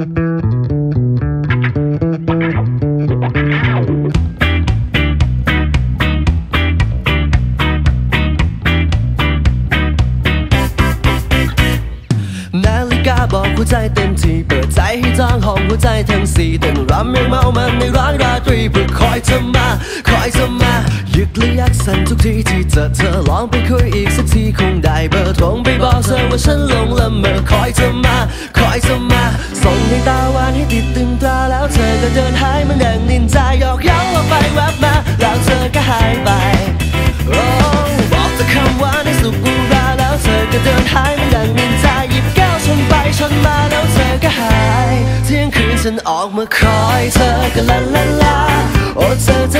นาฬิกาบอกหัวใจเต็มที่เปิดใจให้จองห้องหัวใจทั้งสี่เต้นรำยังเมามันในร้านราตรีเพื่อคอยเธอมาคอยเธอมายึกและยักสั่นทุกทีที่เจอเธอลองไปคุยอีกสักทีคงได้เบอร์โทรไปบอกเธอว่าฉันหลงละเมอคอยเธอมาคอยเธอมาาวานให้ติดตึงตราแล้วเธอก็เดินหายมันดังนินจาหยอกเย้าเอาไปแวบมาแล้วเธอก็หายไปโอ้บอกแต่คำว่าในสุกุราแล้วเธอก็เดินหายมันดังนินจาหยิบแก้วชนไปชนมาแล้วเธอก็หาย เที่ยงคืนฉันออกมาคอยเธอก็ลาลาลาโอ้เธอ